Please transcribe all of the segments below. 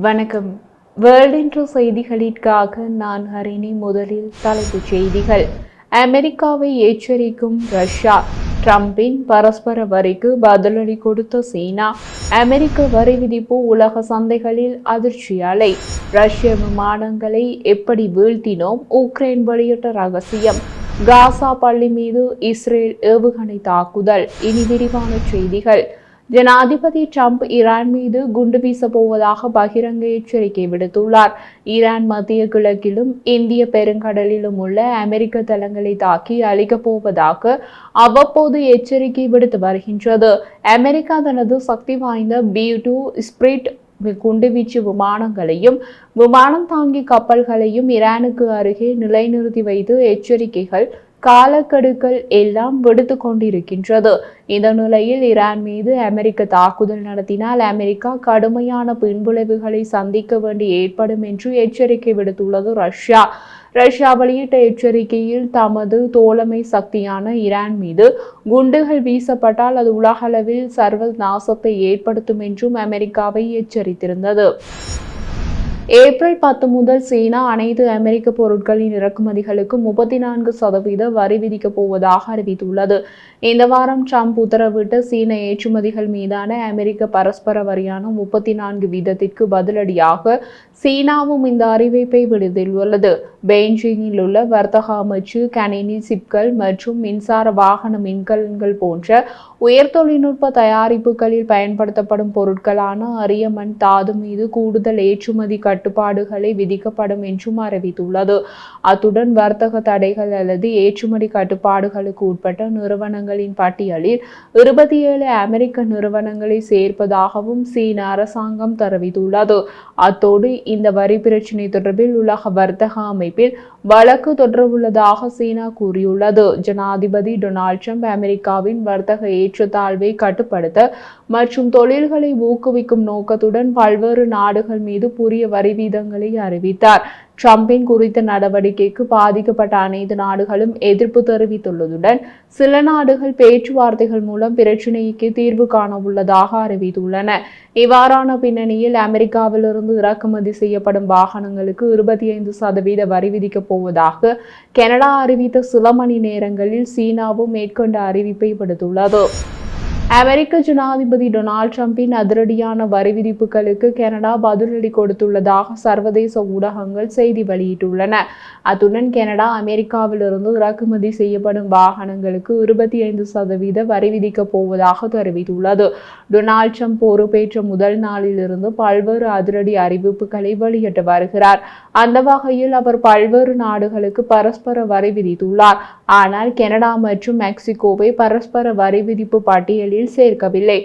வணக்கம். வேர்ல்டென்று செய்திகளிற்காக நான் ஹரிணி முதலில் தலைப்புச் செய்திகள். அமெரிக்காவை எச்சரிக்கும் ரஷ்யா. ட்ரம்பின் பரஸ்பர வரிக்கு பதிலடி கொடுத்த சீனா. அமெரிக்க வரி விதிப்பு உலக சந்தைகளில் அதிர்ச்சி அலை. ரஷ்ய விமானங்களை எப்படி வீழ்த்தினோம்? உக்ரைன் வெளியிட்ட ரகசியம். காசா பள்ளி மீது இஸ்ரேல் ஏவுகணை தாக்குதல். இனி விரிவான செய்திகள். ஜனாதிபதி ட்ரம்ப் ஈரான் மீது குண்டு வீச போவதாக பகிரங்க எச்சரிக்கை விடுத்துள்ளார். ஈரான் மத்திய கிழக்கிலும் இந்திய பெருங்கடலிலும் உள்ள அமெரிக்க தளங்களை தாக்கி அழிக்கப் போவதாக அவ்வப்போது எச்சரிக்கை விடுத்து வருகின்றது. அமெரிக்கா தனது சக்தி வாய்ந்த பி டூ ஸ்பிரிட் குண்டுவீச்சு விமானங்களையும் விமானம் தாங்கி கப்பல்களையும் ஈரானுக்கு அருகே நிலைநிறுத்தி வைத்து எச்சரிக்கைகள் காலக்கெடுக்கள் எல்லாம் விடுத்து கொண்டிருக்கின்றது. இந்த நிலையில் ஈரான் மீது அமெரிக்க தாக்குதல் நடத்தினால் அமெரிக்கா கடுமையான பின்புளைவுகளை சந்திக்க வேண்டி ஏற்படும் என்று எச்சரிக்கை விடுத்துள்ளது ரஷ்யா. ரஷ்யா வெளியிட்ட எச்சரிக்கையில் தமது தோழமை சக்தியான ஈரான் மீது குண்டுகள் வீசப்பட்டால் அது உலகளவில் சர்வ நாசத்தை ஏற்படுத்தும் என்றும் அமெரிக்காவை எச்சரித்திருந்தது. ஏப்ரல் பத்து முதல் சீனா அனைத்து அமெரிக்க பொருட்களின் இறக்குமதிகளுக்கு முப்பத்தி நான்கு சதவீத வரி விதிக்கப் போவதாக அறிவித்துள்ளது. இந்த வாரம் ட்ரம்ப் உத்தரவிட்ட சீன ஏற்றுமதிகள் மீதான அமெரிக்க பரஸ்பர வரியான முப்பத்தி நான்கு வீதத்திற்கு பதிலடியாக சீனாவும் இந்த அறிவிப்பை விடுத்துள்ளது. பெய்ஜிங்கில் உள்ள வர்த்தக அமைச்சு கணினி சிப்கள் மற்றும் மின்சார வாகன மின்கலன்கள் போன்ற உயர் தொழில்நுட்ப தயாரிப்புகளில் பயன்படுத்தப்படும் பொருட்களான அரியமண் தாது மீது கூடுதல் ஏற்றுமதி கட்டுப்பாடுகளை விதிக்கப்படும் என்றும் அறிவித்துள்ளது. அத்துடன் வர்த்தக தடைகள் அல்லது ஏற்றுமதி கட்டுப்பாடுகளுக்கு உட்பட்ட நிறுவனங்களின் பட்டியலில் இருபத்தி ஏழு அமெரிக்க நிறுவனங்களை சேர்ப்பதாகவும் சீன அரசாங்கம் தெரிவித்துள்ளது. அத்தோடு இந்த வரி பிரச்சினை தொடர்பில் உலக வர்த்தக அமைப்பில் வழக்கு தொடரவுள்ளதாக சீனா கூறியுள்ளது. ஜனாதிபதி டொனால்ட் ட்ரம்ப் அமெரிக்காவின் வர்த்தக ஏற்றத்தாழ்வை கட்டுப்படுத்த மற்றும் தொழில்களை ஊக்குவிக்கும் நோக்கத்துடன் பல்வேறு நாடுகள் மீது புதிய வரி வீதங்களை அறிவித்தார். ட்ரம்பின் குறித்த நடவடிக்கைக்கு பாதிக்கப்பட்ட அனைத்து நாடுகளும் எதிர்ப்பு தெரிவித்துள்ளதுடன் சில நாடுகள் பேச்சுவார்த்தைகள் மூலம் பிரச்சினைக்கு தீர்வு காண உள்ளதாக அறிவித்துள்ளன. இவ்வாறான பின்னணியில் அமெரிக்காவிலிருந்து இறக்குமதி செய்யப்படும் வாகனங்களுக்கு இருபத்தி ஐந்து சதவீத வரி விதிக்கப் போவதாக கனடா அறிவித்த சில மணி நேரங்களில் சீனாவும் மேற்கொண்ட அறிவிப்பை விடுத்துள்ளது. அமெரிக்க ஜனாதிபதி டொனால்ட் ட்ரம்பின் அதிரடியான வரி விதிப்புகளுக்கு கனடா பதிலடி கொடுத்துள்ளதாக சர்வதேச ஊடகங்கள் செய்தி வெளியிட்டுள்ளன. அத்துடன் கனடா அமெரிக்காவிலிருந்து இறக்குமதி செய்யப்படும் வாகனங்களுக்கு இருபத்தி ஐந்து சதவீத வரி விதிக்கப் போவதாக தெரிவித்துள்ளது. டொனால்ட் ட்ரம்ப் பொறுப்பேற்ற முதல் நாளிலிருந்து பல்வேறு அதிரடி அறிவிப்புகளை வெளியிட்டு வருகிறார். அந்த வகையில் அவர் பல்வேறு நாடுகளுக்கு பரஸ்பர வரி விதித்துள்ளார். ஆனால் கனடா மற்றும் மெக்சிகோவை பரஸ்பர வரி விதிப்பு பட்டியலில் சேர்க்கவில்லை.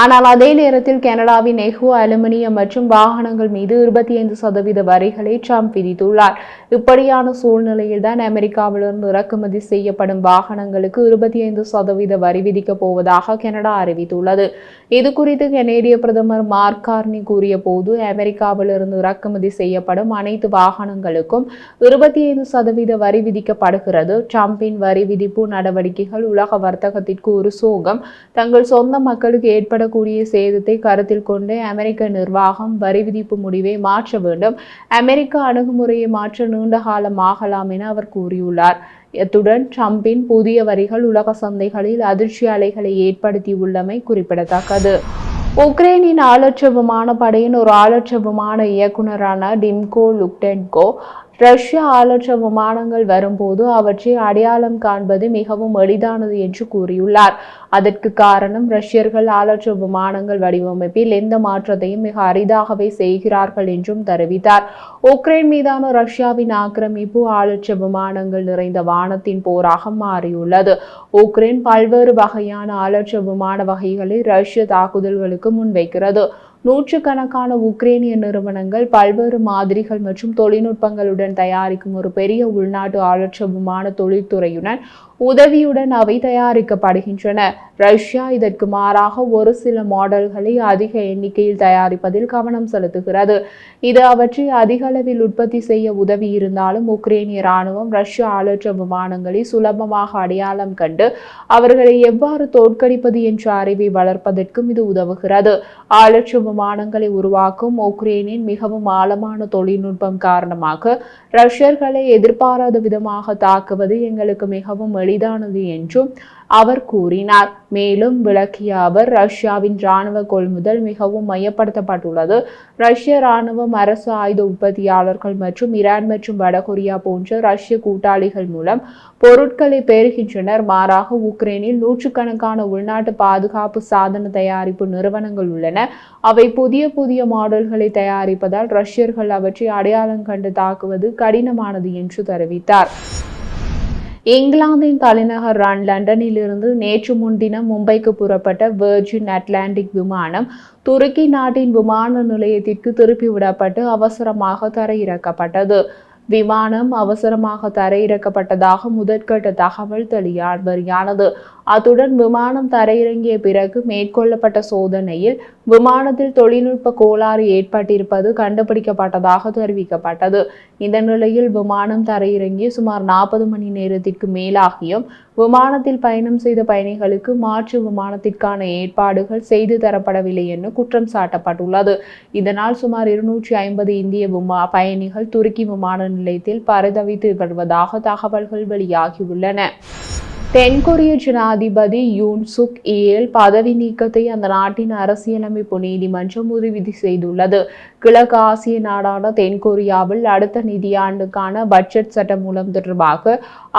ஆனால் அதே நேரத்தில் கனடாவின் எஃகு அலுமினியம் மற்றும் வாகனங்கள் மீது இருபத்தி ஐந்து சதவீத வரிகளை ட்ரம்ப் விதித்துள்ளார். இப்படியான சூழ்நிலையில் தான் அமெரிக்காவிலிருந்து இறக்குமதி செய்யப்படும் வாகனங்களுக்கு இருபத்தி ஐந்து சதவீத வரி விதிக்கப் போவதாக கனடா அறிவித்துள்ளது. இது குறித்து கனேடிய பிரதமர் மார்க் கார்னி கூறிய போது அமெரிக்காவிலிருந்து இறக்குமதி செய்யப்படும் அனைத்து வாகனங்களுக்கும் இருபத்தி ஐந்து சதவீத வரி விதிக்கப்படுகிறது. ட்ரம்பின் வரி விதிப்பு நடவடிக்கைகள் உலக வர்த்தகத்திற்கு ஒரு சோகம். தங்கள் சொந்த மக்களுக்கு ஏற்பட ஏற்படக்கூடிய சேதத்தை கருத்தில் கொண்டு அமெரிக்க நிர்வாகம் வரி விதிப்பு முடிவை மாற்ற வேண்டும். அமெரிக்க அணுகுமுறையை மாற்ற நீண்ட காலம் ஆகலாம் என அவர் கூறியுள்ளார். அத்துடன் ட்ரம்பின் புதிய வரிகள் உலக சந்தைகளில் அதிர்ச்சி அலைகளை ஏற்படுத்தியுள்ளமை குறிப்பிடத்தக்கது. உக்ரைனின் ஆலட்ச விமான படையின் ஒரு ஆலட்ச விமான இயக்குநரான டிம்கோ லுக்டென்கோ ரஷ்ய ஆளற்ற விமானங்கள் வரும்போது அவற்றை அடையாளம் காண்பது மிகவும் எளிதானது என்று கூறியுள்ளார். அதற்கு காரணம் ரஷ்யர்கள் ஆளற்ற விமானங்கள் வடிவமைப்பில் எந்த மாற்றத்தையும் மிக அரிதாகவே செய்கிறார்கள் என்றும் தெரிவித்தார். உக்ரைன் மீதான ரஷ்யாவின் ஆக்கிரமிப்பு ஆளற்ற விமானங்கள் நிறைந்த வானத்தின் போராக மாறியுள்ளது. உக்ரைன் பல்வேறு வகையான ஆளற்ற விமான வகைகளை ரஷ்ய தாக்குதல்களுக்கு முன்வைக்கிறது. நூற்றுக்கணக்கான உக்ரேனிய நிறுவனங்கள் பல்வேறு மாதிரிகள் மற்றும் தொழில்நுட்பங்களுடன் தயாரிக்கும் ஒரு பெரிய உள்நாட்டு ஆலட்சபமான விமான தொழில்துறையுடன் உதவியுடன் அவை தயாரிக்கப்படுகின்றன. ரஷ்யா இதற்கு மாறாக ஒரு சில மாடல்களை அதிக எண்ணிக்கையில் தயாரிப்பதில் கவனம் செலுத்துகிறது. இது அவற்றை அதிக அளவில் உற்பத்தி செய்ய உதவி இருந்தாலும் உக்ரைனிய ராணுவம் ரஷ்ய ஆளற்ற விமானங்களை சுலபமாக அடையாளம் கண்டு அவர்களை எவ்வாறு தோற்கடிப்பது என்ற அறிவை வளர்ப்பதற்கும் இது உதவுகிறது. ஆளற்ற விமானங்களை உருவாக்கும் உக்ரைனின் மிகவும் ஆழமான தொழில்நுட்பம் காரணமாக ரஷ்யர்களை எதிர்பாராத விதமாக தாக்குவது எங்களுக்கு மிகவும் எளிதானது என்றும் அவர் கூறினார். மேலும் விளக்கிய அவர் ரஷ்யாவின் இராணுவ கொள்முதல் மிகவும் மையப்படுத்தப்பட்டுள்ளது. ரஷ்ய இராணுவம் அரசு ஆயுத உற்பத்தியாளர்கள் மற்றும் ஈரான் மற்றும் வடகொரியா போன்ற ரஷ்ய கூட்டாளிகள் மூலம் பொருட்களை பெறுகின்றனர். மாறாக உக்ரைனில் நூற்றுக்கணக்கான உள்நாட்டு பாதுகாப்பு சாதன தயாரிப்பு நிறுவனங்கள் உள்ளன. அவை புதிய புதிய மாடல்களை தயாரிப்பதால் ரஷ்யர்கள் அவற்றை அடையாளம் கண்டு தாக்குவது கடினமானது என்று தெரிவித்தார். இங்கிலாந்தின் தலைநகர் ரன் லண்டனிலிருந்து நேற்று முன்தினம் மும்பைக்கு புறப்பட்ட வெர்ஜின் அட்லாண்டிக் விமானம் துருக்கி நாட்டின் விமான நிலையத்திற்கு திருப்பிவிடப்பட்டு அவசரமாக தரையிறக்கப்பட்டது. விமானம் அவசரமாக தரையிறக்கப்பட்டதாக முதற்கட்ட தகவல் வெளியானது. அத்துடன் விமானம் தரையிறங்கிய பிறகு மேற்கொள்ளப்பட்ட சோதனையில் விமானத்தில் தொழில்நுட்ப கோளாறு ஏற்பட்டிருப்பது கண்டுபிடிக்கப்பட்டதாக தெரிவிக்கப்பட்டது. இந்த நிலையில் விமானம் தரையிறங்கி சுமார் நாற்பது மணி நேரத்திற்கு மேலாகியும் விமானத்தில் பயணம் செய்த பயணிகளுக்கு மாற்று விமானத்திற்கான ஏற்பாடுகள் செய்து தரப்படவில்லை என்று குற்றம் சாட்டப்பட்டுள்ளது. இதனால் சுமார் இருநூற்றி ஐம்பது இந்திய விமா பயணிகள் துருக்கி விமான நிலையத்தில் பரதவித்து வருவதாக தகவல்கள் வெளியாகியுள்ளன. தென்கொரிய ஜனாதிபதி யூன் சுக் இயல் பதவி நீக்கத்தை அந்த நாட்டின் அரசியலமைப்பு நீதிமன்றம் உறுதி செய்துள்ளது. கிழக்கு ஆசிய நாடான தென்கொரியாவில் அடுத்த நிதியாண்டுக்கான பட்ஜெட் சட்டமூலம் தொடர்பாக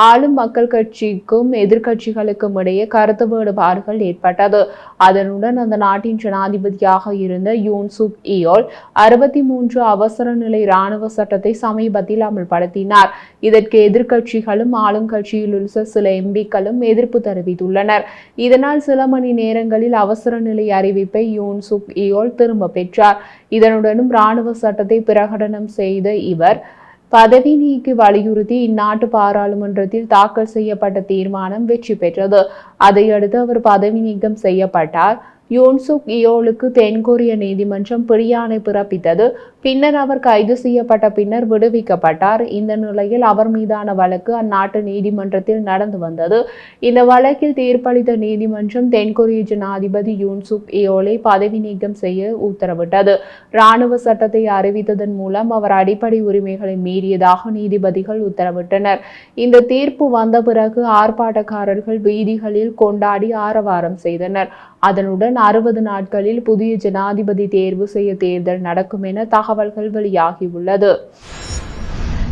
ஆளும் மக்கள் கட்சிக்கும் எதிர்கட்சிகளுக்கும் இடையே கருத்து வேறுபாடுகள் ஏற்பட்டது. அதனுடன் அந்த நாட்டின் ஜனாதிபதியாக இருந்த யூன் சுக் இயோல் அறுபத்தி மூன்று அவசர நிலை இராணுவ சட்டத்தை சமீபத்தில் அமல்படுத்தினார். இதற்கு எதிர்கட்சிகளும் ஆளுங்கட்சியில் உள்ள சில எம்பிக்கள் மக்களும் எதிர்ப்பு தெரிவித்துள்ளனர். இதனால் சில மணி நேரங்களில் அவசர நிலை அறிவிப்பை யூன் சுக் இயோல் திரும்ப பெற்றார். இதனுடனும் இராணுவ சட்டத்தை பிரகடனம் செய்த இவர் பதவி நீக்கி வலியுறுத்தி இந்நாட்டு பாராளுமன்றத்தில் தாக்கல் செய்யப்பட்ட தீர்மானம் வெற்றி பெற்றது. அதையடுத்து அவர் பதவி நீக்கம் செய்யப்பட்டார். யோன்சுக் இயோலுக்கு தென்கொரிய நீதிமன்றம் பிரியாணை பிறப்பித்தது. பின்னர் அவர் கைது செய்யப்பட்ட பின்னர் விடுவிக்கப்பட்டார். இந்த நிலையில் அவர் மீதான வழக்கு அந்நாட்டு நீதிமன்றத்தில் நடந்து வந்தது. இந்த வழக்கில் தீர்ப்பளித்த நீதிமன்றம் தென்கொரிய ஜனாதிபதி யூன்சுக் இயோலை பதவி நீக்கம் செய்ய உத்தரவிட்டது. இராணுவ சட்டத்தை அறிவித்ததன் மூலம் அவர் அடிப்படை உரிமைகளை மீறியதாக நீதிபதிகள் உத்தரவிட்டனர். இந்த தீர்ப்பு வந்த பிறகு ஆர்ப்பாட்டக்காரர்கள் வீதிகளில் கொண்டாடி ஆரவாரம் செய்தனர். அதனுடன் அறுபது நாட்களில் புதிய ஜனாதிபதி தேர்வு செய்ய தேர்தல் நடக்கும் என தகவல்கள் வெளியாகியுள்ளது.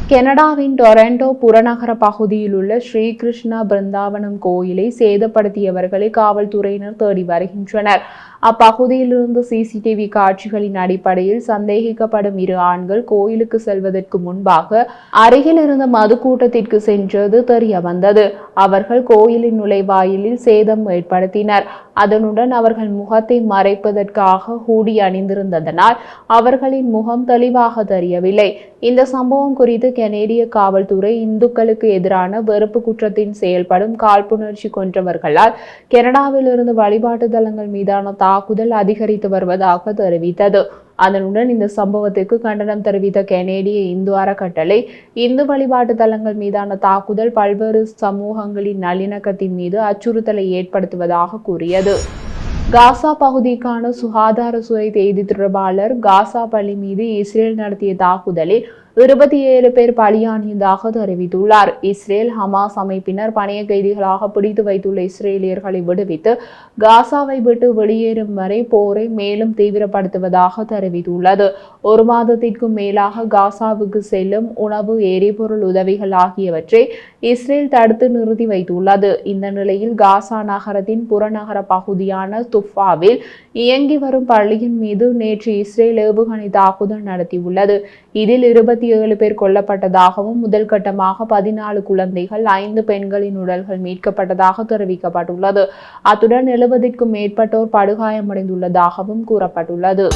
கனடாவின் டொரண்டோ புறநகர பகுதியில் உள்ள ஸ்ரீகிருஷ்ணா பிருந்தாவனம் கோயிலை சேதப்படுத்தியவர்களை காவல்துறையினர் தேடி வருகின்றனர். அப்பகுதியிலிருந்து சிசிடிவி காட்சிகளின் அடிப்படையில் சந்தேகிக்கப்படும் இரு ஆண்கள் கோயிலுக்கு செல்வதற்கு முன்பாக அருகில் இருந்த மது கூட்டத்திற்கு சென்றது தெரிய வந்தது அவர்கள் கோயிலின் நுழைவாயிலில் சேதம் ஏற்படுத்தினர். அதனுடன் அவர்கள் முகத்தை மறைப்பதற்காக ஹூடி அணிந்திருந்ததனால் அவர்களின் முகம் தெளிவாக தெரியவில்லை. இந்த சம்பவம் குறித்து கனேடிய காவல்துறை இந்துக்களுக்கு எதிரான வெறுப்பு குற்றத்தின் செயல்படும் காழ்ப்புணர்ச்சி கொன்றவர்களால் கனடாவிலிருந்து வழிபாட்டு தலங்கள் மீதான தாக்குதல் அதிகரித்து வருவதாக தெரிவித்தது. அதனுடன் இந்த சம்பவத்திற்கு கண்டனம் தெரிவித்த கனேடிய இந்து அறக்கட்டளை இந்து வழிபாட்டு தலங்கள் மீதான தாக்குதல் பல்வேறு சமூகங்களின் நல்லிணக்கத்தின் மீது அச்சுறுத்தலை ஏற்படுத்துவதாக கூறியது. காசா பகுதிக்கான சுகாதாரத்துறை செய்தி தொடர்பாளர் காசா பள்ளி மீது இஸ்ரேல் நடத்திய தாக்குதலில் இருபத்தி ஏழு பேர் பலியானியதாக தெரிவித்துள்ளார். இஸ்ரேல் ஹமாஸ் அமைப்பினர் பணைய கைதிகளாக பிடித்து வைத்துள்ள இஸ்ரேலியர்களை விடுவித்து காசாவை விட்டு வெளியேறும் வரை போரை மேலும் தீவிரப்படுத்துவதாக தெரிவித்துள்ளது. ஒரு மாதத்திற்கும் மேலாக காசாவுக்கு செல்லும் உணவு எரிபொருள் உதவிகள் ஆகியவற்றை இஸ்ரேல் தடுத்து நிறுத்தி வைத்துள்ளது. இந்த நிலையில் காசா நகரத்தின் புறநகர பகுதியான துஃபாவில் இயங்கி வரும் பள்ளியின் மீது நேற்று இஸ்ரேல் ஏவுகணை தாக்குதல் நடத்தியுள்ளது. இதில் இருபத்தி இருபத்தி ஏழு பேர் கொல்லப்பட்டதாகவும் முதல் கட்டமாக பதினாலு குழந்தைகள் ஐந்து பெண்களின் உடல்கள் மீட்கப்பட்டதாக தெரிவிக்கப்பட்டுள்ளது. அத்துடன் எழுபதிற்கும் மேற்பட்டோர் படுகாயமடைந்துள்ளதாகவும் கூறப்பட்டுள்ளது.